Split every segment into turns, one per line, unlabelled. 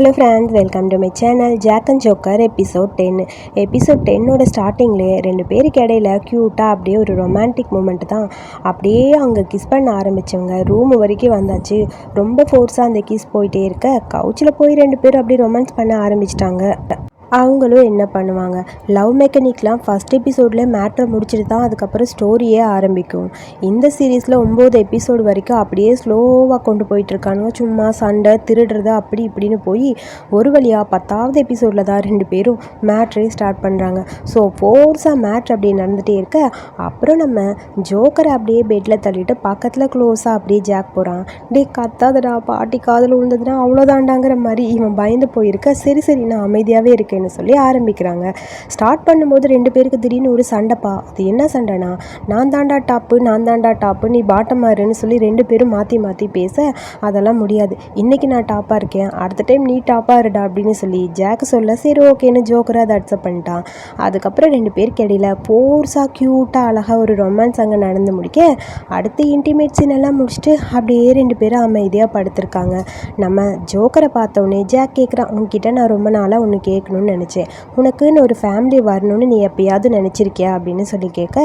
Hello friends welcome to my channel Jack and Joker episode ten episode டென்னோட ஸ்டார்டிங்லேயே ரெண்டு பேருக்கு இடையில க்யூட்டாக அப்படியே ஒரு ரொமான்டிக் மூமெண்ட் தான். அப்படியே அவங்க கிஸ் பண்ண ஆரம்பித்தவங்க ரூம் வரைக்கும் வந்தாச்சு. ரொம்ப ஃபோர்ஸாக அந்த கிஸ் போயிட்டே இருக்க கவுச்சில் போய் ரெண்டு பேரும் அப்படியே ரொமான்ஸ் பண்ண ஆரம்பிச்சிட்டாங்க. அவங்களும் என்ன பண்ணுவாங்க? லவ் மெக்கானிக்லாம் ஃபஸ்ட் எபிசோட்லேயே மேட்ரை முடிச்சுட்டு தான் அதுக்கப்புறம் ஸ்டோரியே ஆரம்பிக்கும். இந்த சீரீஸில் ஒம்பது எபிசோடு வரைக்கும் அப்படியே ஸ்லோவாக கொண்டு போயிட்டுருக்கானுங்க. சும்மா சண்டை திருடுறது அப்படி இப்படின்னு போய் ஒரு வழியாக பத்தாவது எபிசோடில் தான் ரெண்டு பேரும் மேட்ரே ஸ்டார்ட் பண்ணுறாங்க ஸோ ஃபோர்ஸாக மேட்ச் அப்படி நடந்துகிட்டே இருக்க அப்புறம் நம்ம ஜோக்கரை அப்படியே பெட்டில் தள்ளிட்டு பக்கத்தில் க்ளோஸாக அப்படியே ஜாக் போகிறான் டே கத்தாதடா பாட்டி காதில் விழுந்ததுன்னா அவ்வளோதாண்டாங்கிற மாதிரி இவன் பயந்து போயிருக்க. சரி சரி நான் அமைதியாகவே அப்படின்னு சொல்லி ஆரம்பிக்கிறாங்க. ஸ்டார்ட் பண்ணும்போது ரெண்டு பேருக்கு திடீர்னு ஒரு சண்டைப்பா. அது என்ன சண்டைனா நான் தாண்டா டாப்பு நான் தாண்டா டாப்பு நீ பாட்டம் மாறுன்னு சொல்லி ரெண்டு பேரும் மாற்றி மாற்றி பேச அதெல்லாம் முடியாது. இன்னைக்கு நான் டாப்பாக இருக்கேன். அடுத்த டைம் நீ டாப்பாக இருடா அப்படின்னு சொல்லி ஜாக் சொல்ல சரி ஓகேன்னு ஜோக்கராக அதை அக்செப்ட் பண்ணிட்டான். அதுக்கப்புறம் ரெண்டு பேருக்கு இடையில ஃபோர்ஸாக க்யூட்டாக அழகாக ஒரு ரொமான்ஸ் அங்கே நடந்து முடிக்க அடுத்து இன்டிமேட் சீன் எல்லாம் முடிச்சுட்டு அப்படியே ரெண்டு பேரும் அமைதியாக படுத்திருக்காங்க. நம்ம ஜோக்கரை பார்த்தோன்னே ஜாக் கேட்குறான் உன்கிட்ட நான் ரொம்ப நாளாக ஒன்று கேட்கணும்னு நினச்சேன். உனக்குன்னு ஒரு ஃபேமிலி வரணும்னு நீ எப்பயாவது நினச்சிருக்கியா அப்படின்னு சொல்லி கேட்க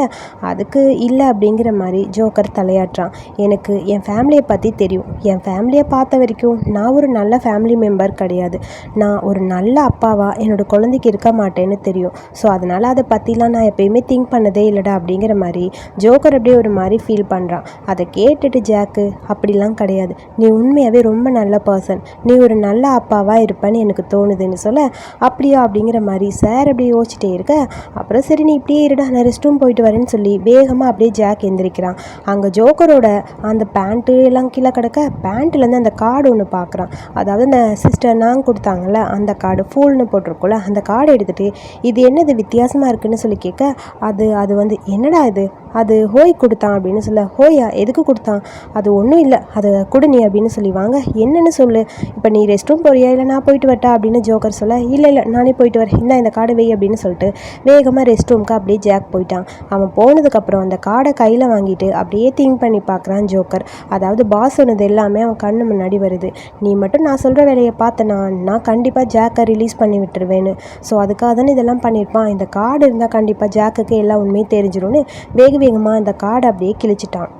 அதுக்கு இல்லை அப்படிங்கிற மாதிரி ஜோக்கர் தலையாட்டுறான். எனக்கு என் ஃபேமிலியை பற்றி தெரியும். என் ஃபேமிலியை பார்த்த வரைக்கும் நான் ஒரு நல்ல ஃபேமிலி மெம்பர் கிடையாது. நான் ஒரு நல்ல அப்பாவா என்னோடய குழந்தைக்கு இருக்க மாட்டேன்னு தெரியும். ஸோ அதனால் அதை பற்றிலாம் நான் எப்பயுமே திங்க் பண்ணதே இல்லைடா அப்படிங்கிற மாதிரி ஜோக்கர் அப்படியே ஒரு மாதிரி ஃபீல் பண்ணுறான் அதை கேட்டுட்டு ஜாக்கு அப்படிலாம் கிடையாது. நீ உண்மையாகவே ரொம்ப நல்ல பர்சன் நீ ஒரு நல்ல அப்பாவாக இருப்பேன்னு எனக்கு தோணுதுன்னு சொல்ல அப்படியா அப்படிங்கிற மாதிரி சார் அப்படியே யோசிச்சுட்டே இருக்க. அப்புறம் சரி நீ இப்படியே இருடா நான் ரெஸ்ட் ரூம் போயிட்டு வரேன்னு சொல்லி வேகமாக அப்படியே ஜாக் எந்திரிக்கிறான். அங்கே ஜோக்கரோட அந்த பேண்ட்டு எல்லாம் கீழே கிடக்க பேண்ட்லேருந்து அந்த கார்டு ஒன்று பார்க்குறான் அதாவது அந்த சிஸ்டர் நாங்கள் கொடுத்தாங்கல்ல அந்த கார்டு ஃபுல்னு போட்டிருக்கோம்ல அந்த கார்டு எடுத்துகிட்டு இது என்னது வித்தியாசமாக இருக்குன்னு சொல்லி கேட்க அது அது வந்து என்னடா இது? அது ஹோய் கொடுத்தான் அப்படின்னு சொல்ல ஹோயா எதுக்கு கொடுத்தான்? அது ஒன்றும் இல்லை அதை கொடு நீ அப்படின்னு சொல்லி வாங்க என்னன்னு சொல்லு. இப்போ நீ ரெஸ்ட் ரூம் போறியா இல்லை நான் போயிட்டு வரட்டா? அப்படின்னு ஜோக்கர் சொல்ல இல்லை இல்லை நானே போயிட்டு வரேன். இந்த இந்த கார்டை வை அப்படின்னு சொல்லிட்டு வேகமாக ரெஸ்ட் ரூம்க்கு அப்படியே ஜாக் போயிட்டான். அவன் போனதுக்கப்புறம் அந்த கார்டை கையில் வாங்கிட்டு அப்படியே திங்க் பண்ணி பார்க்குறான் ஜோக்கர். அதாவது பாஸ் சொன்னது எல்லாமே அவன் கண்ணு முன்னாடி வருது. நீ மட்டும் நான் சொல்கிற வேலையை பார்த்தனா நான் கண்டிப்பாக ஜாக்கை ரிலீஸ் பண்ணி விட்டுருவேன்னு. ஸோ அதுக்காக தானே இதெல்லாம் பண்ணியிருப்பான். இந்த கார்டு இருந்தால் கண்டிப்பாக ஜாக்குக்கு எல்லா உண்மையும் தெரிஞ்சிடும்னு வேக வேகமாக அந்த காடை அப்படியே கிழிச்சிட்டான்.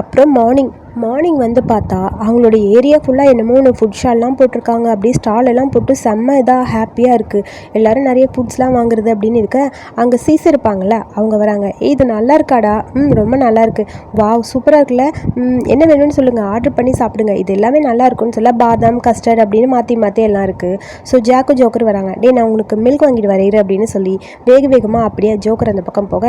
அப்புறம் மார்னிங் மார்னிங் வந்து பார்த்தா அவங்களோட ஏரியா ஃபுல்லாக என்னமோ ஒன்று ஃபுட் ஷால்லாம் போட்டிருக்காங்க. அப்படியே ஸ்டால் எல்லாம் போட்டு செம்ம இதாக ஹாப்பியாக இருக்குது எல்லோரும் நிறைய ஃபுட்ஸ்லாம் வாங்குறது அப்படின்னு இருக்க அங்கே சீஸ் இருப்பாங்கள்ல அவங்க வராங்க. இது நல்லா இருக்காடா? ம் ரொம்ப நல்லா இருக்குது வாவ் சூப்பராக இருக்குல்ல? என்ன வேணும்னு சொல்லுங்கள் ஆர்டர் பண்ணி சாப்பிடுங்க. இது எல்லாமே நல்லா இருக்கும்னு சொல்ல பாதாம் கஸ்டர்ட் அப்படின்னு மாற்றி மாற்றி எல்லாம் இருக்குது ஸோ ஜாக்கு ஜோக்கர் வராங்க. டே நான் உங்களுக்கு மில்க் வாங்கிட்டு வரேன் அப்படின்னு சொல்லி வேக வேகமாக அப்படியே ஜோக்கர் அந்த பக்கம் போக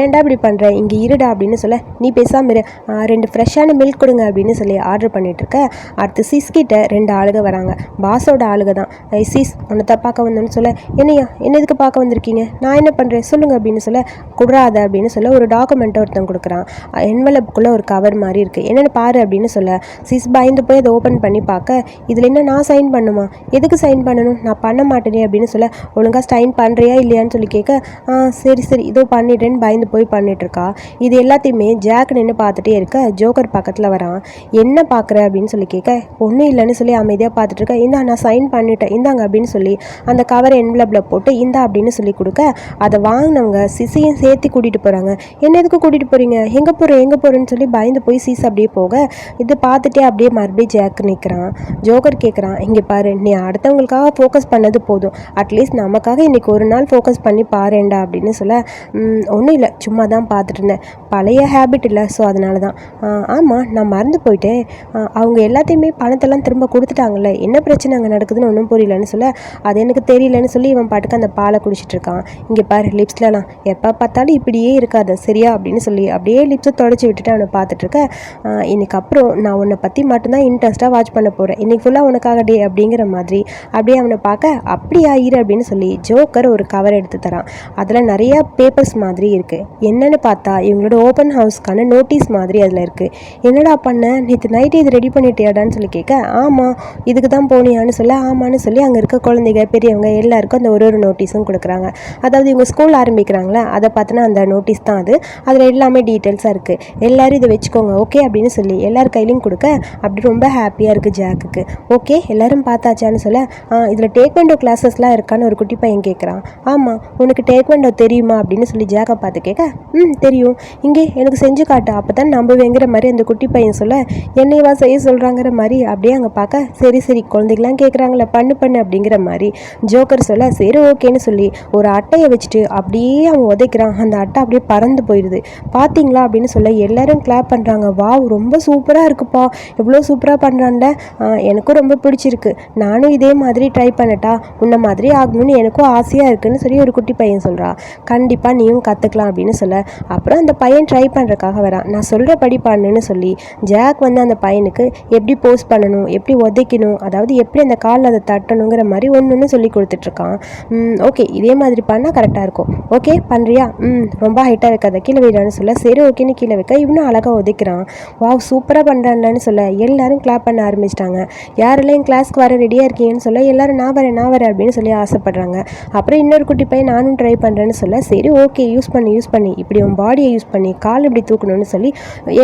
ஏன்டா இப்படி பண்ணுற இங்கே இருடா அப்படின்னு சொல்ல நீ பேசாமல் இரு. ரெண்டு ஃப்ரெஷ்ஷான மில்க் கொடுங்க அப்படின்னு சொல்லி ஆர்டர் பண்ணிகிட்ருக்க அடுத்து சிஸ் கிட்ட ரெண்டு ஆளுக வராங்க. பாஸோட ஆளுக தான். ஐ சிஸ் உன்னை தான் பார்க்க வந்தோன்னு சொல்ல. என்னையா என்ன எதுக்கு பார்க்க வந்திருக்கீங்க? நான் என்ன பண்ணுறேன் சொல்லுங்கள் அப்படின்னு சொல்ல குடுறாத அப்படின்னு சொல்ல ஒரு டாக்குமெண்ட்டை ஒருத்தன் கொடுக்குறான். என்வலப்புக்குள்ளே ஒரு கவர் மாதிரி இருக்குது என்னென்னு பாரு அப்படின்னு சொல்ல சிஸ் பயந்து போய் அதை ஓப்பன் பண்ணி பார்க்க இதில் என்ன நான் சைன் பண்ணுமா? எதுக்கு சைன் பண்ணணும்? நான் பண்ண மாட்டேனே அப்படின்னு சொல்ல ஒழுங்காக சைன் பண்ணுறியா இல்லையான்னு சொல்லி கேட்க ஆ சரி சரி இதோ பண்ணிட்டேன்னு பயந்து போய் பண்ணிகிட்ருக்கா இது எல்லாத்தையுமே ஜாக் நின்று பார்த்துட்டே இருக்க ஜோக்கர் பக்கத்தில் வரான். என்ன பார்க்குற அப்படின்னு சொல்லி கேட்க ஒன்றும் இல்லைன்னு சொல்லி அமைதியாக பார்த்துட்டு இருக்க இந்தா நான் சைன் பண்ணிட்டேன். இந்தாங்க அப்படின்னு சொல்லி அந்த கவர் என்வலப்பில் போட்டு இந்தா அப்படின்னு சொல்லி கொடுக்க அதை வாங்கினவங்க சிசியும் சேர்த்து கூட்டிகிட்டு போகிறாங்க என்ன எதுக்கு கூட்டிகிட்டு போகிறீங்க எங்கே போகிறேன் எங்கே போகிறேன்னு சொல்லி பயந்து போய் சீஸ் அப்படியே போக இது பார்த்துட்டே அப்படியே மறுபடியும் ஜேக் நிற்கிறான் ஜோக்கர் கேட்குறான் இங்கே பாரு நீ அடுத்தவங்களுக்காக ஃபோக்கஸ் பண்ணது போதும். அட்லீஸ்ட் நமக்காக இன்றைக்கி ஒரு நாள் ஃபோக்கஸ் பண்ணி பாருண்டா அப்படின்னு சொல்ல ஒன்றும் இல்லை. சும்மா தான் பார்த்துட்டு இருந்தேன். பழைய ஹேபிட் இல்லை. ஸோ அதனால தான் ஆமாம் நான் மறந்து போயிட்டேன். அவங்க எல்லாத்தையுமே பணத்தெல்லாம் திரும்ப கொடுத்துட்டாங்கல்ல. என்ன பிரச்சனை அங்கே நடக்குதுன்னு ஒன்றும் புரியலன்னு சொல்ல அது எனக்கு தெரியலன்னு சொல்லி இவன் பாட்டுக்கு அந்த பாலை குடிச்சிட்டு இருக்கான். இங்கே பாரு லிப்ஸ்லலாம் எப்போ பார்த்தாலும் இப்படியே இருக்காது சரியா? அப்படின்னு சொல்லி அப்படியே லிப்ஸை தொடச்சி விட்டுட்டு அவனை பார்த்துட்ருக்க இன்னைக்கு அப்புறம் நான் உன்னை பற்றி மட்டும்தான் இன்ட்ரெஸ்ட்டாக வாட்ச் பண்ண போகிறேன் இன்னைக்கு ஃபுல்லாக உனக்காக டே அப்படிங்கிற மாதிரி. அப்படியே அவனை பார்க்க அப்படி ஆயிரு அப்படின்னு சொல்லி ஜோக்கர் ஒரு கவர் எடுத்து தரான். அதில் நிறையா பேப்பர்ஸ் மாதிரி இருக்குது என்னென்னு பார்த்தா இவங்களோட ஓப்பன் ஹவுஸ்க்கான நோட்டீஸ் மாதிரி அதில் இருக்குது என்னடா பண்ண? நேற்று நைட்டு இது ரெடி பண்ணிட்டியாடான்னு சொல்லி கேட்க ஆமாம் இதுக்கு தான் போனியான்னு சொல்ல ஆமான்னு சொல்லி அங்கே இருக்க குழந்தைங்க பெரியவங்க எல்லாருக்கும் அந்த ஒரு ஒரு நோட்டீஸும் கொடுக்குறாங்க. அதாவது இவங்க ஸ்கூல் ஆரம்பிக்கிறாங்களே? அதை பார்த்தினா அந்த நோட்டீஸ் தான் அது. அதில் எல்லாமே டீட்டெயில்ஸாக இருக்குது எல்லோரும் இதை வச்சுக்கோங்க ஓகே அப்படின்னு சொல்லி எல்லார் கையிலையும் கொடுக்க அப்படி ரொம்ப ஹாப்பியாக இருக்குது ஜாக்குக்கு. ஓகே எல்லோரும் பார்த்தாச்சான்னு சொல்ல இதில் டேக்வெண்டோ கிளாஸஸ்லாம் இருக்கான்னு ஒரு குட்டி பையன் கேட்குறான் ஆமாம் உனக்கு டேக்வெண்டோ தெரியுமா? அப்படின்னு சொல்லி ஜாக்கை பார்த்து கேட்க ம் தெரியும். இங்கே எனக்கு செஞ்சு காட்டு. அப்போ தான் நம்புவேங்கிற மாதிரி அந்த குட்டி பையன் சொல்ல என்னையவா செய்ய சொல்கிறாங்கிற மாதிரி அப்படியே அங்கே பார்க்க சரி சரி குழந்தைகளாம் கேட்குறாங்களே பண்ணு பண்ணு அப்படிங்கிற மாதிரி ஜோக்கர் சொல்ல சரி ஓகேன்னு சொல்லி ஒரு அட்டையை வச்சுட்டு அப்படியே அவன் உதைக்கிறான். அந்த அட்டை அப்படியே பறந்து போயிடுது. பார்த்தீங்களா அப்படின்னு சொல்ல எல்லாரும் கிளாப் பண்ணுறாங்க வா ரொம்ப சூப்பராக இருக்குப்பா. எவ்வளோ சூப்பராக பண்ணுறான்ல எனக்கும் ரொம்ப பிடிச்சிருக்கு. நானும் இதே மாதிரி ட்ரை பண்ணட்டா உன்ன மாதிரி ஆகணும்னு எனக்கும் ஆசையாக இருக்குன்னு சொல்லி ஒரு குட்டி பையன் சொல்கிறான் கண்டிப்பாக நீயும் கற்றுக்கலாம் அப்படின்னு சொல்ல. அப்புறம் அந்த பையன் ட்ரை பண்ணுறக்காக வரான். நான் சொல்கிறபடி பண்ணுன்னு சொல்லி ஜாக் வந்து அந்த பையனுக்கு எப்படி போஸ்ட் பண்ணணும் எப்படி உதைக்கணும் அதாவது எப்படி அந்த காலில் அதை தட்டணுங்கிற மாதிரி ஒன்று ஒன்று சொல்லி கொடுத்துட்ருக்கான். ஓகே இதே மாதிரி பண்ணால் கரெக்டாக இருக்கும். ஓகே பண்ணுறியா ம் ரொம்ப ஹைட்டாக வைக்காத கீழே வைடான்னு சொல்ல. சரி ஓகேன்னு கீழே வைக்க. இவனும் அழகாக உதைக்கிறான். வாவ் சூப்பராக பண்ணுறான்லன்னு சொல்ல. எல்லாரும் கிளாப் பண்ண ஆரம்பிச்சிட்டாங்க. யாரெல்லாம் என் கிளாஸ்க்கு வர ரெடியாக இருக்கீங்கன்னு சொல்ல எல்லாரும் நான் வரேன் நான் வரேன் அப்படின்னு சொல்லி ஆசைப்படுறாங்க. அப்புறம் இன்னொரு குட்டி பையன் நானும் ட்ரை பண்ணுறேன்னு சொல்ல சரி ஓகே யூஸ் பண்ணி யூஸ் பண்ணி. இப்படி உன் பாடியை யூஸ் பண்ணி. கால் இப்படி தூக்கணும்னு சொல்லி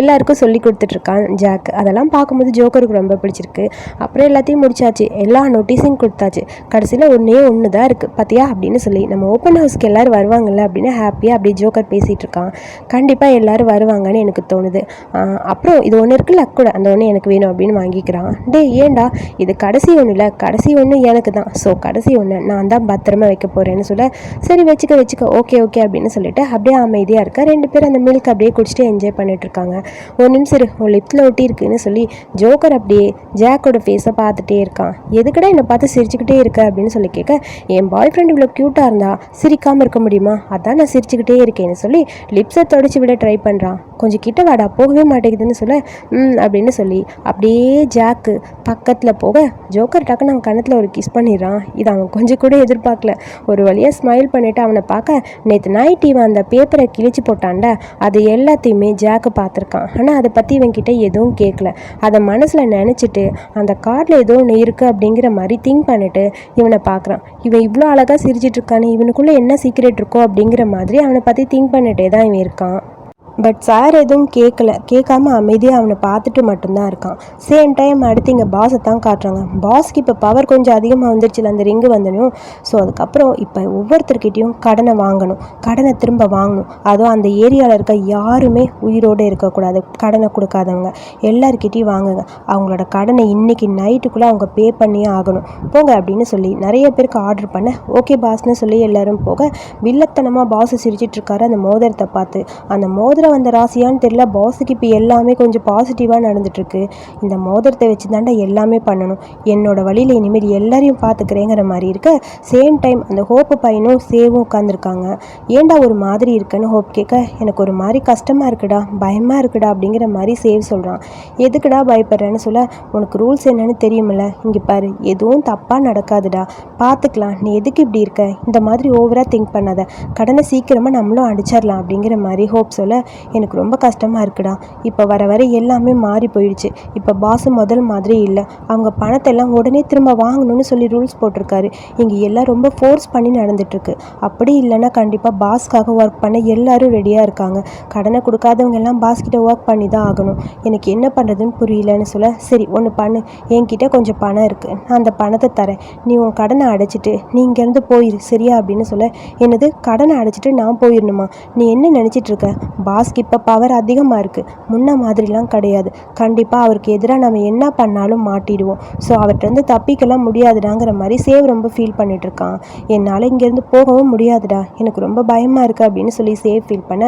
எல்லாருக்கும் சொல்லி இருக்கான் ஜாக். அதெல்லாம் பார்க்கும்போது ஜோக்கருக்கு ரொம்ப பிடிச்சிருக்கு. அப்புறம் எல்லாத்தையும் முடிச்சாச்சு. எல்லா நோட்டீஸையும் கொடுத்தாச்சு. கடைசியில் ஒன்றே ஒன்று தான் இருக்குது பார்த்தியா அப்படின்னு சொல்லி நம்ம ஓப்பன் ஹவுஸ்க்கு எல்லோரும் வருவாங்கல்ல அப்படின்னு ஹாப்பியாக அப்படியே ஜோக்கர் பேசிகிட்டு இருக்கான். கண்டிப்பாக எல்லோரும் வருவாங்கன்னு எனக்கு தோணுது. அப்புறம் இது ஒன்று இருக்குல்ல கூட. அந்த ஒன்று எனக்கு வேணும் அப்படின்னு வாங்கிக்கிறான். டே ஏண்டா இது கடைசி ஒன்று இல்லை. கடைசி ஒன்று எனக்கு தான். ஸோ கடைசி ஒன்று நான் தான் பத்திரமா வைக்க போகிறேன்னு சொல்ல சரி வச்சுக்க வச்சுக்க. ஓகே ஓகே அப்படின்னு சொல்லிட்டு அப்படியே அமைதியாக இருக்க. ரெண்டு பேரும் அந்த மில்க் அப்படியே குடிச்சிட்டு என்ஜாய் பண்ணிட்டு இருக்காங்க. ஒரு நிமிஷம் இரு. உன் லிப்ஸில் ஒட்டி இருக்குன்னு சொல்லி ஜோக்கர் அப்படியே ஜாக்கோட ஃபேஸை பார்த்துட்டே இருக்கான். எதுக்கடா என்னை பார்த்து சிரிச்சுக்கிட்டே இருக்க? அப்படின்னு சொல்லி கேட்க என் பாய் ஃப்ரெண்ட் இவ்வளோ க்யூட்டாக இருந்தா சிரிக்காமல் இருக்க முடியுமா? அதான் நான் சிரிச்சுக்கிட்டே இருக்கேன்னு சொல்லி லிப்ஸை தொடச்சி விட ட்ரை பண்ணுறான் கொஞ்சம் கிட்ட வாடா போகவே மாட்டேங்குதுன்னு சொல்ல ம் அப்படின்னு சொல்லி அப்படியே ஜாக்கு பக்கத்தில் போக ஜோக்கர் டக்குன்னு அவன் கணத்தில் ஒரு கிஸ் பண்ணிடுறான். இது அவன் கொஞ்சம் கூட எதிர்பார்க்கல. ஒரு வழியாக ஸ்மைல் பண்ணிவிட்டு அவனை பார்க்க நேற்று நைட் இவன் அந்த பேப்பரை கிழிச்சு போட்டான்ல அது எல்லாத்தையுமே ஜாக்கு பார்த்துருக்கான். ஆனால் அதை பற்றி இவன்கிட்ட எதுவும் கேட்கல அதை மனசில் நினச்சிட்டு அந்த கார்டில் ஏதோ ஒன்று இருக்குது அப்படிங்கிற மாதிரி திங்க் பண்ணிவிட்டு இவனை பார்க்குறான் இவன் இவ்வளோ அழகாக சிரிச்சிட்டு இருக்கானே இவனுக்குள்ளே என்ன சீக்ரெட் இருக்கோ அப்படிங்கிற மாதிரி அவனை பற்றி திங்க் பண்ணிட்டே தான் இவன் இருக்கான். பட் சார் எதுவும் கேட்கல கேட்காம அமைதியாக அவனை பார்த்துட்டு மட்டும்தான் இருக்கான். சேம் டைம் அடுத்து இங்கே பாஸை தான் காட்டுறாங்க. பாஸ்க்கு இப்போ பவர் கொஞ்சம் அதிகமாக வந்துருச்சுல அந்த ரிங்கு வந்தனும் ஸோ அதுக்கப்புறம் இப்போ ஒவ்வொருத்தர்கிட்டையும் கடனை வாங்கணும். கடனை திரும்ப வாங்கணும். அதுவும் அந்த ஏரியாவில் இருக்க யாருமே உயிரோடு இருக்கக்கூடாது. கடனை கொடுக்காதவங்க. எல்லாருக்கிட்டையும் வாங்குங்க. அவங்களோட கடனை இன்றைக்கி நைட்டுக்குள்ளே அவங்க பே பண்ணியே ஆகணும். போங்க அப்படின்னு சொல்லி நிறைய பேருக்கு ஆர்டர் பண்ண ஓகே பாஸ்ன்னு சொல்லி எல்லோரும் போக வில்லத்தனமாக பாஸை சிரிச்சிட்ருக்காரு அந்த மோதிரத்தை பார்த்து. அந்த மோதிரம் மோதிரம் வந்த ராசியான்னு தெரியல. பாஸுக்கு இப்போ எல்லாமே கொஞ்சம் பாசிட்டிவாக நடந்துட்டுருக்கு. இந்த மோதிரத்தை வச்சு தாண்டா எல்லாமே பண்ணணும். என்னோட வழியில் இனிமேல் எல்லாரையும் பார்த்துக்கிறேங்கிற மாதிரி இருக்க. சேம் டைம் அந்த ஹோப்பு பையனும் சேவும் உட்காந்துருக்காங்க ஏண்டா ஒரு மாதிரி இருக்குன்னு ஹோப் கேட்க எனக்கு ஒரு மாதிரி கஷ்டமாக இருக்குடா பயமாக இருக்குடா அப்படிங்கிற மாதிரி சேவ் சொல்கிறான் எதுக்குடா பயப்படுறேன்னு சொல்ல உனக்கு ரூல்ஸ் என்னன்னு தெரியுமில்ல. இங்கே பாரு எதுவும் தப்பாக நடக்காதுடா. பார்த்துக்கலாம் நீ எதுக்கு இப்படி இருக்க? இந்த மாதிரி ஓவராக திங்க் பண்ணாத. கடனை சீக்கிரமாக நம்மளும் அடிச்சிடலாம் அப்படிங்கிற மாதிரி ஹோப் சொல்ல எனக்கு ரொம்ப கஷ்டமாக இருக்குடா. இப்போ வர வர எல்லாமே மாறி போயிடுச்சு. இப்போ பாஸ் முதல் மாதிரி இல்லை. அவங்க பணத்தை எல்லாம் உடனே திரும்ப வாங்கணும்னு சொல்லி ரூல்ஸ் போட்டிருக்காரு. இங்கே எல்லாம் ரொம்ப ஃபோர்ஸ் பண்ணி நடந்துட்டுருக்கு. அப்படி இல்லைன்னா கண்டிப்பாக பாஸ்க்காக ஒர்க் பண்ண எல்லாரும் ரெடியாக இருக்காங்க. கடனை கொடுக்காதவங்க எல்லாம் பாஸ்கிட்ட ஒர்க் பண்ணி தான் ஆகணும். எனக்கு என்ன பண்ணுறதுன்னு புரியலன்னு சொல்ல சரி ஒன்று பண்ணு. என்கிட்ட கொஞ்சம் பணம் இருக்குது நான் அந்த பணத்தை தரேன். நீ உன் கடனை அடைச்சிட்டு நீ இங்கேருந்து போயிரு. சரியா? அப்படின்னு சொல்ல என்னது? கடனை அடைச்சிட்டு நான் போயிடணுமா நீ என்ன நினச்சிட்டு இருக்க? பாஸ் பாஸ்க்கு இப்போ பவர் அதிகமாக இருக்குது முன்ன மாதிரிலாம் கிடையாது. கண்டிப்பாக அவருக்கு எதிராக நம்ம என்ன பண்ணாலும் மாட்டிடுவோம். ஸோ அவர்கிட்ட தப்பிக்கலாம் முடியாதுடாங்கிற மாதிரி சேவ் ரொம்ப ஃபீல் பண்ணிகிட்ருக்கான் என்னால் இங்கேருந்து போகவும் முடியாதுடா. எனக்கு ரொம்ப பயமாக இருக்குது அப்படின்னு சொல்லி சேவ் ஃபீல் பண்ண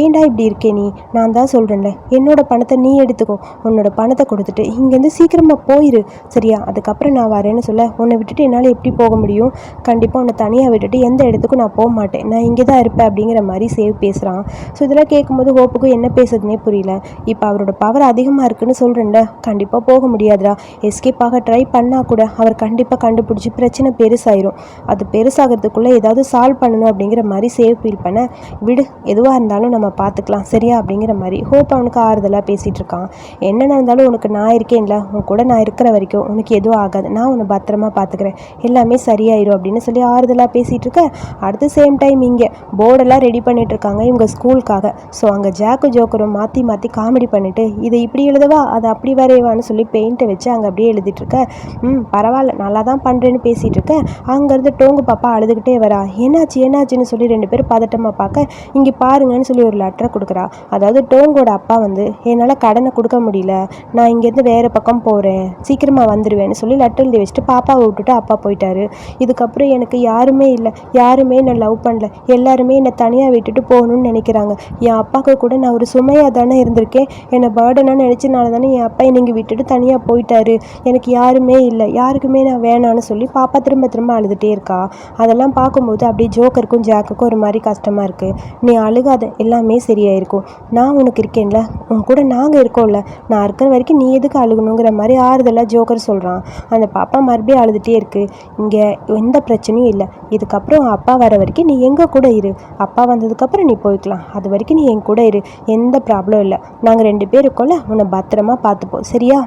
ஏன்டா இப்படி இருக்கே நீ? நான் தான் சொல்கிறேன்ல என்னோட பணத்தை நீ எடுத்துக்கோ. உன்னோட பணத்தை கொடுத்துட்டு இங்கேருந்து சீக்கிரமாக போயிரு. சரியா? அதுக்கப்புறம் நான் வரேன்னு சொல்ல உன்னை விட்டுட்டு என்னால் எப்படி போக முடியும்? கண்டிப்பாக உன்னை தனியாக விட்டுட்டு எந்த இடத்துக்கும் நான் போக மாட்டேன். நான் இங்கே தான் இருப்பேன் அப்படிங்கிற மாதிரி சேவ் பேசுகிறான் ஸோ இதெல்லாம் கேட்கும் போகும்போது ஹோப்புக்கும் என்ன பேசுறதுனே புரியல. இப்போ அவரோட பவர் அதிகமாக இருக்குன்னு சொல்கிறேன்ல கண்டிப்பாக போக முடியாதுடா. எஸ்கேப் ஆக ட்ரை பண்ணால் கூட அவர் கண்டிப்பாக கண்டுபிடிச்சி பிரச்சனை பெருசாயிரும். அது பெருசாகிறதுக்குள்ளே ஏதாவது சால்வ் பண்ணணும் அப்படிங்கிற மாதிரி சேவ் ஃபீல் பண்ண விடு. எதுவாக இருந்தாலும் நம்ம பார்த்துக்கலாம். சரியா? அப்படிங்கிற மாதிரி ஹோப் அவனுக்கு ஆறுதலாக பேசிகிட்டு இருக்கான். என்ன நடந்தாலும் உனக்கு நான் இருக்கேன்ல. உன் கூட நான் இருக்கிற வரைக்கும் உனக்கு எதுவும் ஆகாது. நான் உன்னை பத்திரமா பார்த்துக்கிறேன். எல்லாமே சரியாயிரும் அப்படின்னு சொல்லி ஆறுதலாக பேசிகிட்டு இருக்க. அடுத்த சேம் டைம் இங்கே. போர்டெல்லாம் ரெடி பண்ணிட்டு இருக்காங்க இவங்க ஸ்கூலுக்காக ஸோ அங்கே ஜாக்கு ஜோக்கரும் மாற்றி மாற்றி காமெடி பண்ணிவிட்டு இதை இப்படி எழுதவா? அதை அப்படி வரையவான்னு சொல்லி பெயிண்ட்டை வச்சு அங்கே அப்படியே எழுதிட்டுருக்க ம் பரவாயில்ல நல்லா தான் பண்ணுறேன்னு பேசிகிட்டு இருக்க. அங்கேருந்து டோங்கு பாப்பா அழுதுகிட்டே வரா. என்னாச்சு என்னாச்சுன்னு சொல்லி ரெண்டு பேரும் பதட்டமாக பார்க்க இங்கே பாருங்கன்னு சொல்லி ஒரு லெட்டரை கொடுக்குறா. அதாவது டோங்கோட அப்பா வந்து என்னால் கடனை கொடுக்க முடியல. நான் இங்கேருந்து வேறு பக்கம் போகிறேன் சீக்கிரமாக வந்துடுவேன்னு சொல்லி லெட்டர் எழுதி வச்சுட்டு பாப்பாவை விட்டுட்டு அப்பா போயிட்டாரு. இதுக்கப்புறம் எனக்கு யாருமே இல்லை. யாருமே என்னை லவ் பண்ணல. எல்லாருமே என்னை தனியாக விட்டுட்டு போகணும்னு நினைக்கிறாங்க. என் அப்பா அப்பாவுக்கு கூட நான் ஒரு சுமையாக தானே இருந்திருக்கேன். என்னை பேர்டனாக நினச்சனால தானே என் அப்பா என்னை விட்டுட்டு தனியாக போயிட்டாரு. எனக்கு யாருமே இல்லை. யாருக்குமே நான் வேணான்னு சொல்லி பாப்பா திரும்ப திரும்ப அழுதுகிட்டே இருக்கா. அதெல்லாம் பார்க்கும்போது அப்படியே ஜோக்கருக்கும் ஜாக்குக்கும் ஒரு மாதிரி கஷ்டமாக இருக்குது நீ அழுகாத. எல்லாமே சரியாயிருக்கும். நான் உனக்கு இருக்கேன்ல. உன் கூட நாங்கள் இருக்கோம்ல. நான் இருக்கிற வரைக்கும் நீ எதுக்கு அழுகணுங்கிற மாதிரி ஆறுதலாக ஜோக்கர் சொல்கிறான் அந்த பாப்பா மறுபடியும் அழுதுகிட்டே இருக்குது இங்கே எந்த பிரச்சனையும் இல்லை. இதுக்கப்புறம் உன் அப்பா வர வரைக்கும் நீ எங்கள் கூட இரு. அப்பா வந்ததுக்கப்புறம் நீ போய்க்கலாம். அது வரைக்கும் நீ என் கூட இரு எந்த ப்ராப்ளம் இல்லை. நாங்கள் ரெண்டு பேர் இருக்கோம்ல உன்னை பத்திரமா பார்த்துப்போம் சரியா?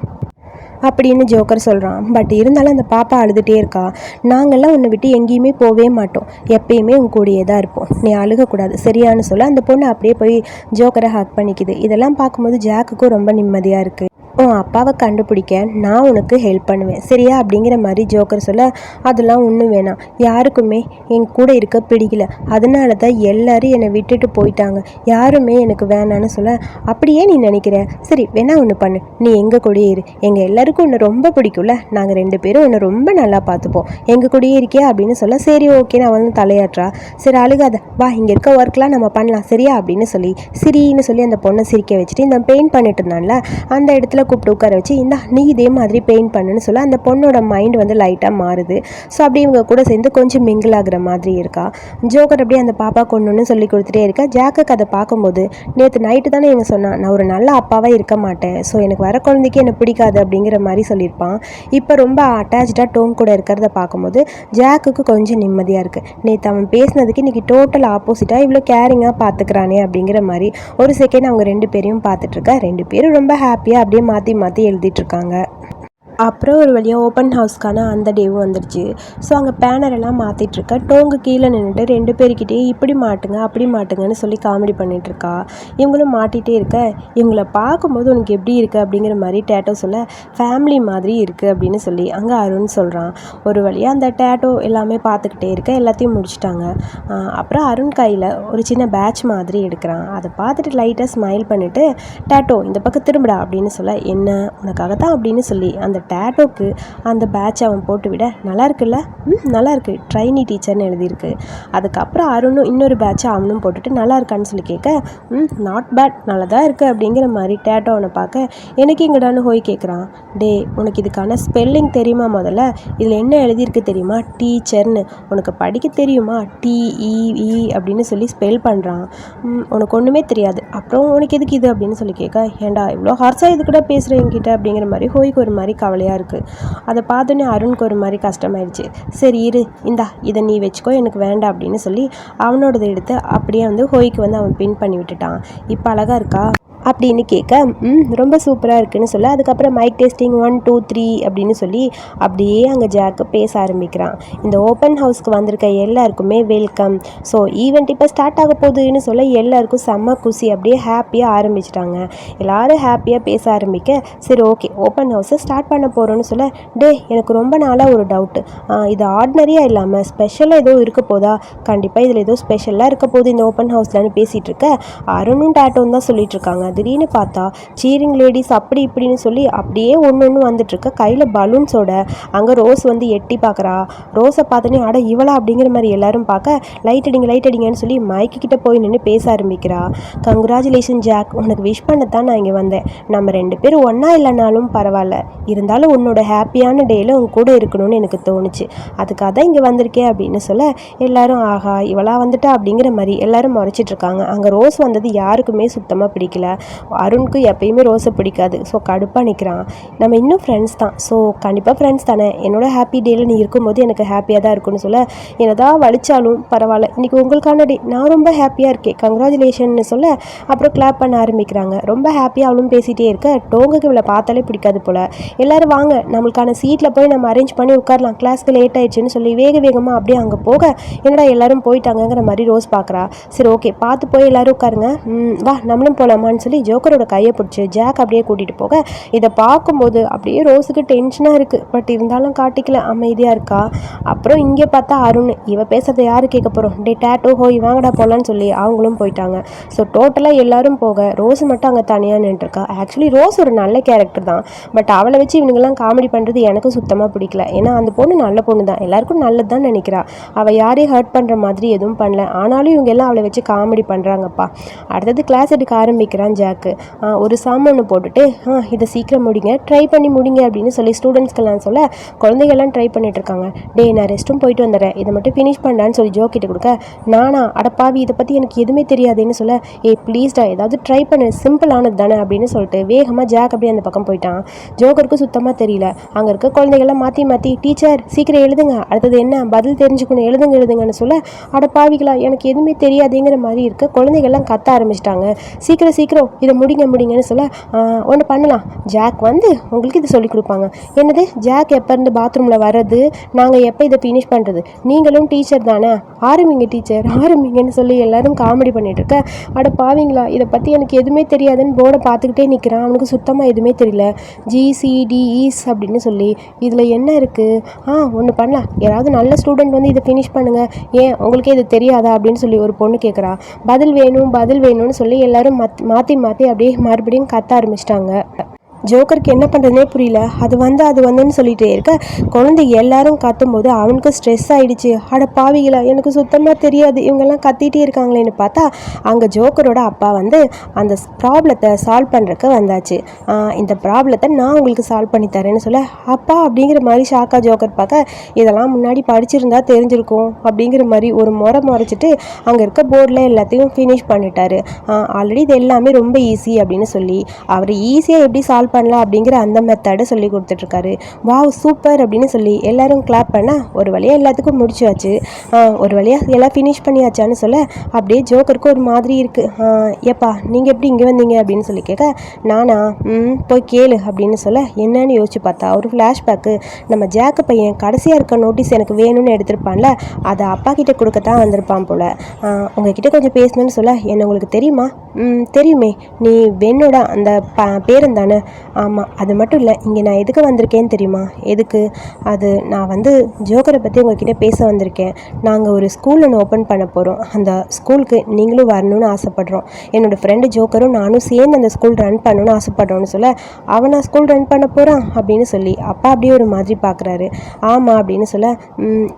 அப்படின்னு ஜோக்கர் சொல்கிறான் பட் இருந்தாலும் அந்த பாப்பா அழுதுகிட்டே இருக்கா. நாங்கள்லாம் உன்னை விட்டு எங்கேயுமே போகவே மாட்டோம். எப்பயுமே உன் கூடயே தான் இருப்போம். நீ அழுகக்கூடாது சரியான்னு சொல்ல. அந்த பொண்ணு அப்படியே போய் ஜோக்கரை ஹக் பண்ணிக்குது. இதெல்லாம் பார்க்கும்போது ஜாக்குக்கும் ரொம்ப நிம்மதியாக இருக்குது உன் அப்பாவை கண்டுபிடிக்க நான் உனக்கு ஹெல்ப் பண்ணுவேன். சரியா? அப்படிங்கிற மாதிரி ஜோக்கர் சொல்ல அதெல்லாம் ஒன்றும் வேணாம். யாருக்குமே என் கூட இருக்க பிடிக்கல. அதனால தான் எல்லாரும் என்னை விட்டுட்டு போயிட்டாங்க. யாருமே எனக்கு வேணான்னு சொல்ல அப்படியே நீ நினைக்கிற? சரி வேணா ஒன்று பண்ணு. நீ எங்கள் கூடயே இரு. எங்கள் எல்லாருக்கும் உன்னை ரொம்ப பிடிக்கும்ல. நாங்கள் ரெண்டு பேரும் உன்னை ரொம்ப நல்லா பார்த்துப்போம். எங்கள் கூடயே இருக்கியா? அப்படின்னு சொல்ல சரி ஓகே நான் வந்து தலையாட்டுறா. சரி அழுகாத. வா இங்கே இருக்க ஒர்க்லாம் நம்ம பண்ணலாம். சரியா? அப்படின்னு சொல்லி சிரின்னு சொல்லி அந்த பொண்ணை சிரிக்க வச்சுட்டு இந்த பெயிண்ட் பண்ணிட்டு இருந்தான்ல அந்த இடத்துல கூப்பிட்டு உட்கார வச்சு இந்தா நீ இதே மாதிரி பெயிண்ட் பண்ணுன்னு சொல்ல. அந்த பொண்ணோட மைண்ட் வந்து லைட்டாக மாறுது. ஸோ அப்படியே இவங்க கூட சேர்ந்து கொஞ்சம் மிங்கிள் ஆகிற மாதிரி இருக்கா? ஜோக்கர் அப்படியே அந்த பாப்பா கொண்டுன்னு சொல்லி கொடுத்துட்டே இருக்கா. ஜாக்கக்கு அதை பார்க்கும்போது நேற்று நைட்டு தானே இவன் சொன்னான் நான் ஒரு நல்ல அப்பாவாக இருக்க மாட்டேன். ஸோ எனக்கு வர குழந்தைக்கு என்னை பிடிக்காது அப்படிங்கிற மாதிரி சொல்லியிருப்பான். இப்போ ரொம்ப அட்டாச்சாக டோன் கூட இருக்கிறத பார்க்கும்போது ஜாக்குக்கு கொஞ்சம் நிம்மதியாக இருக்குது நேற்று அவன் பேசினதுக்கு இன்றைக்கி டோட்டல் ஆப்போசிட்டாக இவ்வளோ கேரிங்காக பார்த்துக்கிறானே அப்படிங்கிற மாதிரி ஒரு செகண்ட் அவங்க ரெண்டு பேரையும் பார்த்துட்ருக்கா ரெண்டு பேரும் ரொம்ப ஹாப்பியாக அப்படியே மாற்றி மாற்றி எழுதிட்டுருக்காங்க அப்புறம் ஒரு வழியாக ஓப்பன் ஹவுஸ்க்கான அந்த டேவும் வந்துடுச்சு ஸோ அங்கே பேனரெல்லாம் மாற்றிட்டுருக்கா டோங்கு கீழே நின்றுட்டு ரெண்டு பேர்கிட்டே இப்படி மாட்டுங்க அப்படி மாட்டுங்கன்னு சொல்லி காமெடி பண்ணிகிட்ருக்கா இவங்களும் மாட்டிகிட்டே இருக்க இவங்கள பார்க்கும்போது உனக்கு எப்படி இருக்குது அப்படிங்கிற மாதிரி டேட்டோ சொல்ல ஃபேமிலி மாதிரி இருக்குது அப்படின்னு சொல்லி அங்கே அருண் சொல்கிறான் ஒரு வழியாக அந்த டேட்டோ எல்லாமே பார்த்துக்கிட்டே இருக்க எல்லாத்தையும் முடிச்சிட்டாங்க. அப்புறம் அருண் கையில் ஒரு சின்ன பேட்ச் மாதிரி எடுக்கிறான். அதை பார்த்துட்டு லைட்டாக ஸ்மைல் பண்ணிவிட்டு டேட்டோ இந்த பக்கம் திரும்புடா அப்படின்னு சொல்ல என்ன? உனக்காக தான் அப்படின்னு சொல்லி அந்த டேட்டோக்கு அந்த பேட்ச் அவன் போட்டு விட நல்லா இருக்குல்ல ம் நல்லா இருக்கு ட்ரைனி டீச்சர்னு எழுதியிருக்கு. அதுக்கப்புறம் அருணும் இன்னொரு பேட்சை அவனும் போட்டுட்டு நல்லா இருக்கான்னு சொல்லி கேட்க ம் நாட் பேட் நல்லா தான் இருக்குது அப்படிங்கிற மாதிரி டேட்டோ அவனை பார்க்க எனக்கு எங்கடான்னு ஹோய் கேட்குறான். டே உனக்கு இதுக்கான ஸ்பெல்லிங் தெரியுமா முதல்ல? இதில் என்ன எழுதியிருக்கு தெரியுமா? டீச்சர்னு. உனக்கு படிக்க தெரியுமா? டிஇஇ அப்படின்னு சொல்லி ஸ்பெல் பண்ணுறான் உனக்கு ஒன்றுமே தெரியாது. அப்புறம் உனக்கு எதுக்கு இது? அப்படின்னு சொல்லி கேட்க ஏன்டா இவ்வளோ ஹார்ஸாக இது கூட பேசுகிறேன் என்கிட்ட? அப்படிங்கிற மாதிரி ஹோய்க்கு ஒரு மாதிரி கவலையாக இருக்குது அதை பார்த்தோன்னே அருணுக்கு ஒரு மாதிரி கஷ்டமாயிடுச்சு சரி இரு இந்தா இதை நீ வச்சுக்கோ எனக்கு வேண்டாம் அப்படின்னு சொல்லி அவனோடது எடுத்து அப்படியே வந்து ஹோய்க்கு வந்து அவன் பின் பண்ணி விட்டுட்டான். இப்போ அழகாக இருக்கா? அப்படின்னு கேட்க ம் ரொம்ப சூப்பராக இருக்குன்னு சொல்ல. அதுக்கப்புறம் mike testing one two three அப்படின்னு சொல்லி அப்படியே அங்கே ஜாக்கு பேச ஆரம்பிக்கிறான். இந்த ஓப்பன் ஹவுஸ்க்கு வந்திருக்க எல்லாருக்குமே வெல்கம் ஸோ ஈவெண்ட் இப்போ ஸ்டார்ட் ஆக போகுதுன்னு சொல்ல எல்லாருக்கும் செம்ம குசி. அப்படியே ஹாப்பியாக ஆரம்பிச்சிட்டாங்க. எல்லோரும் ஹாப்பியாக பேச ஆரம்பிக்க சரி ஓகே ஓப்பன் ஹவுஸை ஸ்டார்ட் பண்ண போகிறோன்னு சொல்ல டே எனக்கு ரொம்ப நாளாக ஒரு டவுட்டு இது ஆர்டினரியாக இல்லாமல் ஸ்பெஷலாக ஏதோ இருக்க போதா? கண்டிப்பாக இதில் ஏதோ ஸ்பெஷலாக இருக்க போகுது இந்த ஓப்பன் ஹவுஸ்லன்னு பேசிகிட்டு இருக்க அருணும் டேட்டோன்னு தான் சொல்லிட்டு இருக்காங்க. திடீர்னு பார்த்தா சீரிங் லேடிஸ் அப்படி இப்படின்னு சொல்லி அப்படியே ஒன்று ஒன்று வந்துட்டுருக்க. கையில் பலூன்ஸோட அங்கே ரோஸ் வந்து எட்டி பார்க்குறா ரோஸை பார்த்தோன்னே அட இவளா? அப்படிங்கிற மாதிரி எல்லாரும் பார்க்க லைட் அடிங்க லைட் அடிங்கன்னு சொல்லி மைக்கு கிட்ட போய் நின்று பேச ஆரம்பிக்கிறா. கங்க்ராச்சுலேஷன் ஜாக் உனக்கு விஷ் பண்ண தான் நான் இங்கே வந்தேன். நம்ம ரெண்டு பேரும் ஒன்றா இல்லைனாலும் பரவாயில்ல. இருந்தாலும் உன்னோட ஹாப்பியான டேயில் உன் கூட இருக்கணும்னு எனக்கு தோணுச்சு. அதுக்காக தான் இங்கே வந்திருக்கேன் அப்படின்னு சொல்ல எல்லாரும் ஆஹா இவளா வந்துட்டா? அப்படிங்கிற மாதிரி எல்லாரும் முறைச்சிட்டு இருக்காங்க. அங்கே ரோஸ் வந்தது யாருக்குமே சுத்தமாக பிடிக்கல. அருணுக்கு எப்பயுமே ரோஸை பிடிக்காது. ஸோ கடுப்பாக நிற்கிறான் நம்ம இன்னும் ஃப்ரெண்ட்ஸ் தான். ஸோ கண்டிப்பாக ஃப்ரெண்ட்ஸ் தானே. என்னோட ஹாப்பி டேயில் நீ இருக்கும்போது எனக்கு ஹாப்பியாக தான் இருக்கும்னு சொல்ல என்னதான் வலிச்சாலும் பரவாயில்ல. இன்றைக்கி உங்களுக்கான டே நான் ரொம்ப ஹாப்பியாக இருக்கேன். கங்க்ராச்சுலேஷன்னு சொல்ல அப்புறம் கிளாப் பண்ண ஆரம்பிக்கிறாங்க. ரொம்ப ஹாப்பியாக அவளும் பேசிகிட்டே இருக்க டோங்குக்கு இவளை பார்த்தாலே பிடிக்காது போல். எல்லோரும் வாங்க நம்மளுக்கான சீட்டில் போய் நம்ம அரேஞ்ச் பண்ணி உட்காரலாம். கிளாஸ்க்கு லேட் ஆயிடுச்சுன்னு சொல்லி வேக வேகமாக அப்படியே அங்கே போக என்னடா எல்லோரும் போயிட்டாங்கங்கிற மாதிரி ரோஸ் பார்க்குறா சரி ஓகே பார்த்து போய் எல்லாரும் உட்காருங்க. ம், வா நம்மளும் போகலாமான்னு சொல்லி ஜோக்கரோட கையை பிடிச்சி ஜாக் அப்படியே கூட்டிகிட்டு போக இதை பார்க்கும்போது அப்படியே ரோஸுக்கு டென்ஷனாக இருக்குது பட் இருந்தாலும் காட்டிக்கல அமைதியாக இருக்கா? அப்புறம் இங்கே பார்த்தா அருண் இவ பேசுறதை யார் கேட்க போகிறோம் டே டேட்டோ ஹோய் வாங்கடா போகலான்னு சொல்லி அவங்களும் போயிட்டாங்க. ஸோ டோட்டலாக எல்லாரும் போக ரோஸ் மட்டும் அங்கே தனியாக நின்றுருக்கா ஆக்சுவலி ரோஸ் ஒரு நல்ல கேரக்டர் தான். பட் அவளை வச்சு இவனுங்கெல்லாம் காமெடி பண்ணுறது எனக்கு சுத்தமாக பிடிக்கல. ஏன்னா அந்த பொண்ணு நல்ல பொண்ணு தான். எல்லாருக்கும் நல்லது தான் நினைக்கிறா. அவள் யாரையும் ஹர்ட் பண்ணுற மாதிரி எதுவும் பண்ணல. ஆனாலும் இவங்க எல்லாம் அவளை வச்சு காமெடி பண்ணுறாங்கப்பா அடுத்தது கிளாஸ் எடுக்க ஆரம்பிக்கிறான் ஜாக்கு. ஆ, ஒரு சாமி ஒன்று போட்டுட்டு ஆ இதை சீக்கிரம் முடிங்க ட்ரை பண்ணி முடிங்க அப்படின்னு சொல்லி ஸ்டூடெண்ட்ஸ்க்கெல்லாம் சொல்ல குழந்தைகள்லாம் ட்ரை பண்ணிட்டு இருக்காங்க. டே நான் ரெஸ்ட்டும் போயிட்டு வந்துடுறேன். இதை மட்டும் ஃபினிஷ் பண்ணான்னு சொல்லி ஜோ கிட்ட கொடுக்க நானா அடப்பாவி இதை பற்றி எனக்கு எதுவுமே தெரியாதுன்னு சொல்ல ஏ ப்ளீஸ்டா ஏதாவது ட்ரை பண்ணு சிம்பிளானது தானே அப்படின்னு சொல்லிட்டு வேகமாக ஜாக் அப்படியே அந்த பக்கம் போயிட்டான். ஜோக்கருக்கு சுத்தமாக தெரியல. அங்கே இருக்க குழந்தைகள்லாம் மாற்றி மாற்றி டீச்சர் சீக்கிரம் எழுதுங்க அடுத்தது என்ன பதில் தெரிஞ்சுக்கணும் எழுதுங்க எழுதுங்கன்னு சொல்ல அட பாவிகளா எனக்கு எதுவுமே தெரியாதுங்கிற மாதிரி இருக்க குழந்தைகள்லாம் கத்த ஆரம்பிச்சிட்டாங்க. சீக்கிரம் சீக்கிரம் இதை முடிங்க முடிங்கன்னு சொல்ல ஒன்று பண்ணலாம். ஜாக் வந்து உங்களுக்கு இது சொல்லி கொடுப்பாங்க. என்னது? ஜாக் எப்போ இருந்து பாத்ரூமில் வர்றது? நாங்கள் எப்போ இதை ஃபினிஷ் பண்ணுறது நீங்களும் டீச்சர் தானே? ஆரம்பிங்க டீச்சர் ஆரம்பிங்கன்னு சொல்லி எல்லோரும் காமெடி பண்ணிகிட்டு இருக்க. அட பாவிங்களா இதை பற்றி எனக்கு எதுவுமே தெரியாதுன்னு போர்டை பார்த்துக்கிட்டே நிற்கிறான் அவனுக்கு சுத்தமாக எதுவுமே தெரியல. ஜிசிடிஇஸ் e, அப்படின்னு சொல்லி. இதில் என்ன இருக்குது ஆ ஒன்று பண்ணலாம். யாராவது நல்ல ஸ்டூடெண்ட் வந்து இதை ஃபினிஷ் பண்ணுங்கள் ஏன்? உங்களுக்கே இது தெரியாதா? அப்படின்னு சொல்லி ஒரு பொண்ணு கேட்குறா பதில் வேணும் பதில் வேணும்னு சொல்லி எல்லாரும் மாற்றி மாற்றி மாற்றி அப்படியே மறுபடியும் கத்த ஆரம்பிச்சிட்டாங்க. ஜோக்கருக்கு என்ன பண்ணுறதுனே புரியல. அது வந்து அது வந்துன்னு சொல்லிட்டே இருக்க. குழந்தை எல்லாரும் கத்தும்போது அவனுக்கு ஸ்ட்ரெஸ் ஆகிடுச்சு அட பாவிகளா எனக்கு சுத்தமாக தெரியாது. இவங்கெல்லாம் கத்திட்டே இருக்காங்களேன்னு பார்த்தா அங்கே ஜோக்கரோட அப்பா வந்து அந்த ப்ராப்ளத்தை சால்வ் பண்ணுறக்கு வந்தாச்சு. இந்த ப்ராப்ளத்தை நான் உங்களுக்கு சால்வ் பண்ணி தரேன்னு சொல்ல அப்பா அப்படிங்கிற மாதிரி ஷாக்கா ஜோக்கர் பார்க்க இதெல்லாம் முன்னாடி படிச்சிருந்தா தெரிஞ்சிருக்கும் அப்படிங்கிற மாதிரி ஒரு முறை முறைச்சிட்டு அங்கே இருக்க போர்டில் எல்லாத்தையும் ஃபினிஷ் பண்ணிட்டாரு. ஆல்ரெடி இது எல்லாமே ரொம்ப ஈஸி அப்படின்னு சொல்லி அவர் ஈஸியாக எப்படி சால்வ் பண்ணலாம் அப்படிங்கிற அந்த மெத்தடை சொல்லி கொடுத்துட்ருக்காரு. வாவ் சூப்பர் அப்படின்னு சொல்லி எல்லோரும் கிளாப் பண்ண ஒரு வழியாக எல்லாத்துக்கும் முடிச்சாச்சு. ஒரு வழியாக எல்லாம் ஃபினிஷ் பண்ணியாச்சான்னு சொல்ல அப்படியே ஜோக்கருக்கு ஒரு மாதிரி இருக்குது ஏப்பா நீங்கள் எப்படி இங்கே வந்தீங்க அப்படின்னு சொல்லி கேட்க நானா ம் போய் கேளு அப்படின்னு சொல்ல என்னன்னு யோசிச்சு பார்த்தா ஒரு ஃப்ளாஷ்பேக்கு நம்ம ஜாக்கு பையன் கடைசியாக இருக்க நோட்டீஸ் எனக்கு வேணும்னு எடுத்திருப்பான்ல அதை அப்பா கிட்ட கொடுக்கத்தான் வந்திருப்பான் போல். உங்ககிட்ட கொஞ்சம் பேசணும்னு சொல்ல என்ன உங்களுக்கு தெரியுமா? ம் தெரியுமே. நீ வெண்ணோட அந்த ப பேரன் தானே? ஆமாம் அது மட்டும் இல்லை இங்கே நான் எதுக்கு வந்திருக்கேன்னு தெரியுமா? எதுக்கு? அது நான் வந்து ஜோக்கரை பற்றி உங்ககிட்ட பேச வந்திருக்கேன். நாங்கள் ஒரு ஸ்கூல் ஒன்று ஓப்பன் பண்ண போகிறோம் அந்த ஸ்கூலுக்கு நீங்களும் வரணும்னு ஆசைப்பட்றோம். என்னோடய ஃப்ரெண்டு ஜோக்கரும் நானும் சேர்ந்து அந்த ஸ்கூல் ரன் பண்ணணும்னு ஆசைப்பட்றோன்னு சொல்ல அவனா ஸ்கூல் ரன் பண்ண போகிறான் அப்படின்னு சொல்லி அப்பா அப்படியே ஒரு மாதிரி பார்க்குறாரு ஆமாம் அப்படின்னு சொல்ல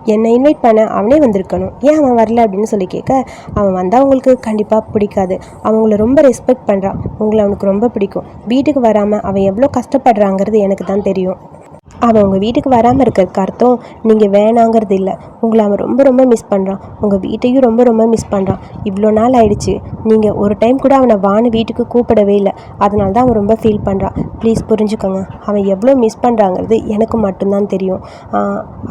என்னை இன்வைட் பண்ண அவனே வந்திருக்கணும். ஏன் அவன் வரல? அப்படின்னு சொல்லி கேட்க அவன் வந்தால் அவங்களுக்கு கண்டிப்பாக பிடிக்காது. அவங்கள ரொம்ப ரெஸ்பெக்ட் பண்ணுறான் உங்களை அவனுக்கு ரொம்ப பிடிக்கும். வீட்டுக்கு வராமல் அவன் எவ்வளோ கஷ்டப்படுறாங்கிறது எனக்கு தான் தெரியும். அவன் உங்கள் வீட்டுக்கு வராமல் இருக்கிறதுக்கு அர்த்தம் நீங்கள் வேணாங்கிறது இல்லை. உங்களை அவன் ரொம்ப ரொம்ப மிஸ் பண்ணுறான் உங்கள் வீட்டையும் ரொம்ப ரொம்ப மிஸ் பண்ணுறான் இவ்வளோ நாள் ஆயிடுச்சு. நீங்கள் ஒரு டைம் கூட அவனை வான்னு வீட்டுக்கு கூப்பிடவே இல்லை. அதனால தான் அவன் ரொம்ப ஃபீல் பண்ணுறான் ப்ளீஸ் புரிஞ்சுக்கோங்க. அவன் எவ்வளோ மிஸ் பண்ணுறாங்கிறது எனக்கு மட்டும்தான் தெரியும்.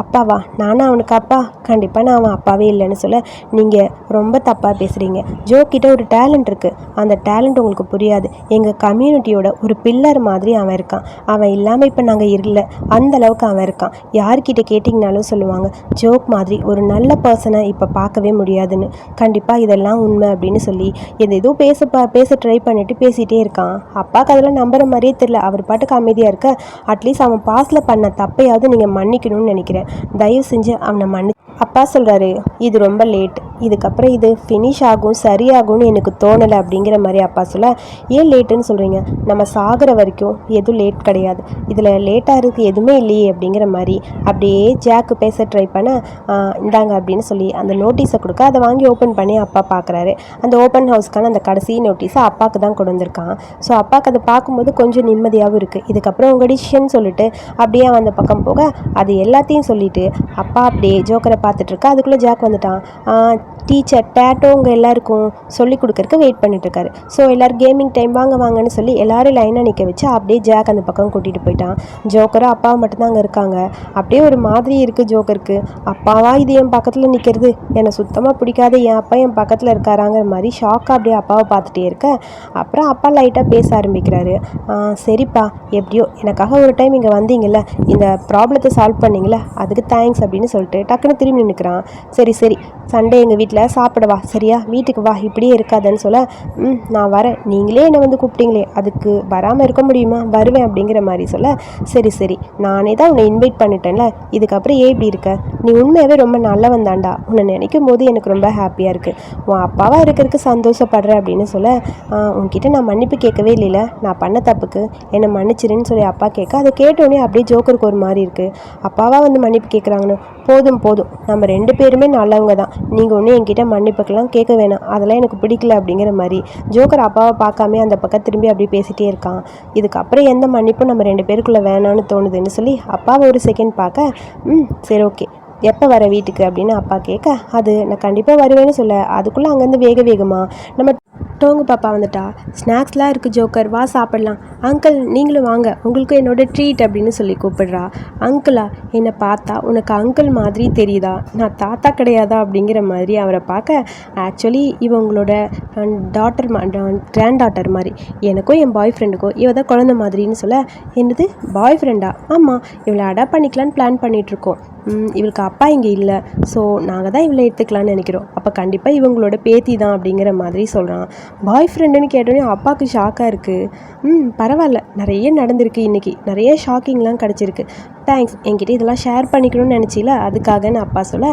அப்பாவா நானும் அவனுக்கு அப்பா. கண்டிப்பாக நான் அவன் அப்பாவே இல்லைன்னு சொல்ல நீங்கள் ரொம்ப தப்பாக பேசுகிறீங்க ஜோக்கிட்ட ஒரு டேலண்ட் இருக்குது அந்த டேலண்ட் உங்களுக்கு புரியாது. எங்கள் கம்யூனிட்டியோட ஒரு பில்லர் மாதிரி அவன் இருக்கான். அவன் இல்லாமல் இப்போ நாங்கள் இல்லை. அந்த அளவுக்கு அவன் இருக்கான். யார்கிட்ட கேட்டிங்கனாலும் சொல்லுவாங்க ஜோக் மாதிரி ஒரு நல்ல பர்சனை இப்போ பார்க்கவே முடியாதுன்னு. கண்டிப்பாக இதெல்லாம் உண்மை அப்படின்னு சொல்லி எது ஏதோ பேச பேச ட்ரை பண்ணிட்டு பேசிகிட்டே இருக்கான். அப்பாவுக்கு அதெல்லாம் நம்புற மாதிரியே தெரியல. அவர் பாட்டுக்கு அமைதியாக இருக்க அட்லீஸ்ட் அவன் பாஸில் பண்ண தப்பையாவது நீங்கள் மன்னிக்கணும்னு நினைக்கிறேன். தயவு செஞ்சு அவனை மன்னி அப்பா சொல்கிறாரு இது ரொம்ப லேட் இதுக்கப்புறம் இது ஃபினிஷ் ஆகும் சரியாகும்னு எனக்கு தோணலை அப்படிங்கிற மாதிரி அப்பா சொல்ல ஏன் லேட்டுன்னு சொல்கிறீங்க நம்ம சாகிற வரைக்கும் எதுவும் லேட் கிடையாது. இதில் லேட்டாக இருக்குது எதுவுமே இல்லையே அப்படிங்கிற மாதிரி அப்படியே ஜாக்கு பேச ட்ரை பண்ண இந்தாங்க அப்படின்னு சொல்லி அந்த நோட்டீஸை கொடுக்க அதை வாங்கி ஓப்பன் பண்ணி அப்பா பார்க்குறாரு அந்த ஓப்பன் ஹவுஸ்க்கான அந்த கடைசி நோட்டீஸை அப்பாவுக்கு தான் கொண்டு வந்திருக்கான் ஸோ அப்பாவுக்கு அதை பார்க்கும்போது கொஞ்சம் நிம்மதியாகவும் இருக்குது இதுக்கப்புறம் உங்கள் டிசிஷன் சொல்லிட்டு அப்படியே அந்த பக்கம் போக அது எல்லாத்தையும் சொல்லிவிட்டு அப்பா அப்படியே ஜோக்கரை பார்த்துட்ருக்கா அதுக்குள்ளே ஜாக் வந்துட்டான். டீச்சர் டேட்டோ உங்கள் எல்லாருக்கும் சொல்லி கொடுக்கறக்கு வெயிட் பண்ணிட்டுருக்காரு. ஸோ எல்லோரும் கேமிங் டைம் வாங்க வாங்கன்னு சொல்லி எல்லோரும் லைனாக நிற்க வச்சு அப்படியே ஜாக் அந்த பக்கம் கூட்டிகிட்டு போயிட்டான். ஜோக்கரும் அப்பா மட்டும்தான் அங்கே இருக்காங்க. அப்படியே ஒரு மாதிரி இருக்குது ஜோக்கருக்கு. அப்பாவா இது என் பக்கத்தில் நிற்கிறது என்னை சுத்தமாக பிடிக்காது என் அப்பா என் பக்கத்தில் இருக்காராங்கிற மாதிரி ஷாக்காக அப்படியே அப்பாவை பார்த்துட்டே இருக்க. அப்புறம் அப்பா லைட்டாக பேச ஆரம்பிக்கிறாரு. சரிப்பா. எப்படியோ எனக்காக ஒரு டைம் இங்கே வந்தீங்கல்ல. இந்த ப்ராப்ளத்தை சால்வ் பண்ணிங்களே அதுக்கு தேங்க்ஸ் அப்படின்னு சொல்லிட்டு டக்குன்னு திரும்பி நின்றுக்கிறான் சரி சரி சண்டே எங்கள் வீட்டில் சாப்பிட வா. சரியா? வீட்டுக்கு வா. இப்படியே இருக்காதுன்னு சொல்ல ம் நான் வரேன். நீங்களே என்னை வந்து கூப்பிட்டீங்களே. அதுக்கு வராமல் இருக்க முடியுமா? வருவேன் அப்படிங்கிற மாதிரி சொல்ல சரி சரி நானே தான் உன்னை இன்வைட் பண்ணிட்டேன்ல. இதுக்கப்புறம் ஏன் இப்படி இருக்க? நீ உண்மையாகவே ரொம்ப நல்லா வந்தாண்டா உன்னை நினைக்கும் போது எனக்கு ரொம்ப ஹாப்பியாக இருக்குது உன் அப்பாவாக இருக்கிறதுக்கு சந்தோஷப்படுற அப்படின்னு சொல்ல உன்கிட்ட நான் மன்னிப்பு கேட்கவே இல்லைல்ல நான் பண்ண தப்புக்கு என்னை மன்னிச்சிருன்னு சொல்லி அப்பா கேட்க அதை கேட்டோடனே அப்படியே ஜோக்கருக்கு ஒரு மாதிரி இருக்குது அப்பாவாக வந்து மன்னிப்பு கேட்குறாங்கன்னு போதும் போதும். நம்ம ரெண்டு பேருமே நல்லவங்க தான். நீங்கள் ஒன்றும் என்கிட்ட மன்னிப்புக்கெல்லாம் கேட்க வேணாம். அதெல்லாம் எனக்கு பிடிக்கல அப்படிங்கிற மாதிரி. ஜோக்கர் அப்பாவை பார்க்காம அந்த பக்கம் திரும்பி அப்படியே பேசிட்டே இருக்கான். இதுக்கப்புறம் எந்த மன்னிப்பும் நம்ம ரெண்டு பேருக்குள்ளே வேணாம்னு தோணுதுன்னு சொல்லி அப்பாவை ஒரு செகண்ட் பார்க்க ம் சரி ஓகே எப்போ வர வீட்டுக்கு? அப்படின்னு அப்பா கேட்க அது நான் கண்டிப்பாக வருவேன்னு சொல்ல. அதுக்குள்ளே அங்கேருந்து வேக வேகமாக நம்ம டோங்கு பாப்பா வந்துட்டா. ஸ்நாக்ஸ்லாம் இருக்குது ஜோக்கர். வா சாப்பிட்லாம். அங்கிள் நீங்களும் வாங்க. உங்களுக்கும் என்னோட ட்ரீட் அப்படின்னு சொல்லி கூப்பிடுறா. அங்கிளா என்னை பார்த்தா உனக்கு அங்கிள் மாதிரி தெரியுதா? நான் தாத்தா கிடையாதா? அப்படிங்கிற மாதிரி அவரை பார்க்க ஆக்சுவலி இவங்களோட டாட்டர் கிராண்ட் டாட்டர் மாதிரி. எனக்கும் என் பாய் ஃப்ரெண்டுக்கும் இவ தான் குழந்த மாதிரின்னு சொல்ல என்னது? பாய் ஃப்ரெண்டா ஆமாம் இவளை அடாப்ட் பண்ணிக்கலான்னு பிளான் பண்ணிகிட்ருக்கோம் இவளுக்கு அப்பா இங்கே இல்லை. ஸோ நாங்கள் தான் இவளை எடுத்துக்கலான்னு நினைக்கிறோம். அப்போ கண்டிப்பாக இவங்களோட பேத்தி தான் அப்படிங்கிற மாதிரி சொல்கிறான் பாய் ஃப்ரெண்டுன்னு கேட்டோன்னே அப்பாவுக்கு ஷாக்காக இருக்குது ம் பரவாயில்ல. நிறைய நடந்திருக்கு இன்றைக்கி நிறைய ஷாக்கிங்லாம் கிடச்சிருக்கு. தேங்க்ஸ் என்கிட்ட இதெல்லாம் ஷேர் பண்ணிக்கணும்னு நினச்சில. அதுக்காகன்னு அப்பா சொல்ல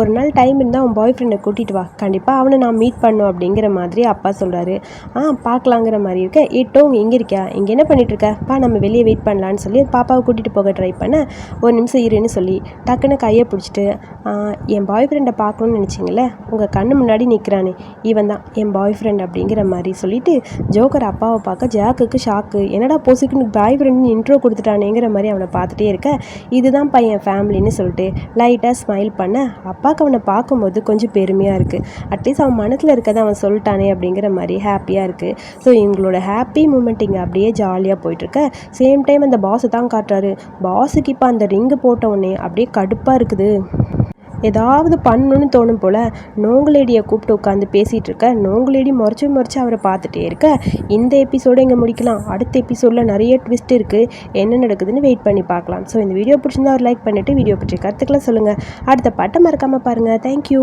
ஒரு நாள் டைம் இருந்தால் உன் பாய் ஃப்ரெண்டை கூட்டிகிட்டு வா. கண்டிப்பாக அவனை நான் மீட் பண்ணும் அப்படிங்கிற மாதிரி அப்பா சொல்கிறாரு ஆ பார்க்கலாங்கிற மாதிரி இருக்க. ஏட்டோ இங்கே எங்கே இருக்கியா? இங்கே என்ன பண்ணிட்டு இருக்க பா நம்ம வெளியே வெயிட் பண்ணலான்னு சொல்லி பாப்பாவை கூட்டிகிட்டு போக ட்ரை பண்ண. ஒரு நிமிஷம் இருன்னு சொல்லி டக்குன்னு கையை பிடிச்சிட்டு என் பாய் ஃப்ரெண்டை பார்க்கணும்னு நினச்சிங்களே உங்கள் கண்ணு முன்னாடி நிற்கிறானே இவன் தான் என் பாய் ஃப்ரெண்ட் அப்படிங்கிற மாதிரி சொல்லிட்டு ஜோக்கர் அப்பாவை பார்க்க ஜாக்குக்கு ஷாக்கு என்னடா போசிக்குன்னு பாய் ஃப்ரெண்டுன்னு இன்ட்ரோ கொடுத்துட்டானேங்கிற மாதிரி அவனை பார்த்துட்டே இருக்கு இதுதான் பையன் ஃபேமிலின்னு சொல்லிட்டு லைட்டாக ஸ்மைல் பண்ண அப்பாவுக்கு அவனை பார்க்கும்போது கொஞ்சம் பெருமையாக இருக்குது அட்லீஸ்ட் அவன் மனசில் இருக்கதை அவன் சொல்லிட்டானே அப்படிங்கிற மாதிரி ஹாப்பியாக இருக்குது ஸோ இவங்களோட ஹாப்பி மூமெண்ட் இங்கே அப்படியே ஜாலியாக போயிட்டுருக்க. சேம் டைம் அந்த பாஸை தான் காட்டுறாரு. பாஸுக்கு இப்போ அந்த ரிங்கு போட்ட உடனே அப்படியே கடுப்பாக இருக்குது. ஏதாவது பண்ணணும்னு தோணும் போல் நோங்குலேடியை கூப்பிட்டு உட்காந்து பேசிகிட்டு இருக்க. நோங்குலேடி முறைச்சி முறைச்சி அவரை பார்த்துட்டே இருக்க. இந்த எபிசோடு இங்கே முடிக்கலாம். அடுத்த எபிசோடில் நிறைய ட்விஸ்ட் இருக்குது என்ன நடக்குதுன்னு வெயிட் பண்ணி பார்க்கலாம். ஸோ இந்த வீடியோ பிடிச்சிருந்தா ஒரு லைக் பண்ணிவிட்டு வீடியோ பற்றி கருத்துக்களை சொல்லுங்கள் அடுத்த பாட்டை மறக்காமல் பாருங்கள் தேங்க்யூ